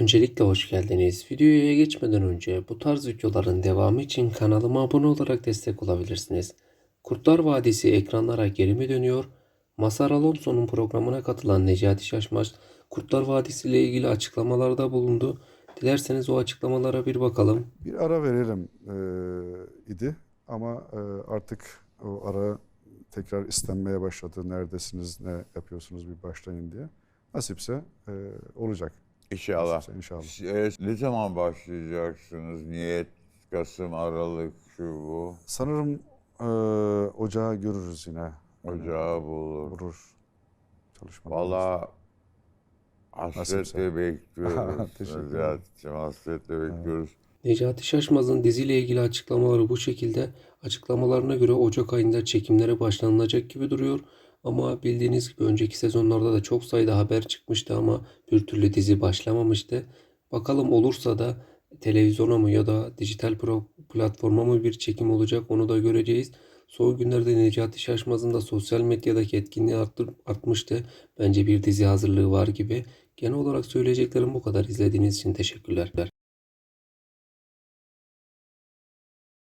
Öncelikle hoş geldiniz. Videoya geçmeden önce bu tarz videoların devamı için kanalıma abone olarak destek olabilirsiniz. Kurtlar Vadisi ekranlara geri mi dönüyor? Masar Alonso'nun programına katılan Necati Şaşmaz, Kurtlar Vadisi ile ilgili açıklamalarda bulundu. Dilerseniz o açıklamalara bir bakalım. Bir ara verelim e, idi ama e, artık o ara tekrar istenmeye başladı. Neredesiniz, ne yapıyorsunuz bir başlayın diye. Nasipse e, olacak. İnşallah. Nasipse inşallah. E, ne zaman başlayacaksınız? Niyet, Kasım, Aralık, şu bu. Sanırım e, ocağı görürüz yine. Ocağı bulur. Vurur. Çalışmalarımız. Valla hasretle bekliyoruz. Teşekkür ederim. Necati'cim hasretle bekliyoruz. Necati Şaşmaz'ın diziyle ilgili açıklamaları bu şekilde. Açıklamalarına göre Ocak ayında çekimlere başlanılacak gibi duruyor. Ama bildiğiniz gibi önceki sezonlarda da çok sayıda haber çıkmıştı ama bir türlü dizi başlamamıştı. Bakalım olursa da televizyona mı ya da dijital platforma mı bir çekim olacak onu da göreceğiz. Son günlerde Necati Şaşmaz'ın da sosyal medyadaki etkinliği arttır, artmıştı. Bence bir dizi hazırlığı var gibi. Genel olarak söyleyeceklerim bu kadar. İzlediğiniz için teşekkürler.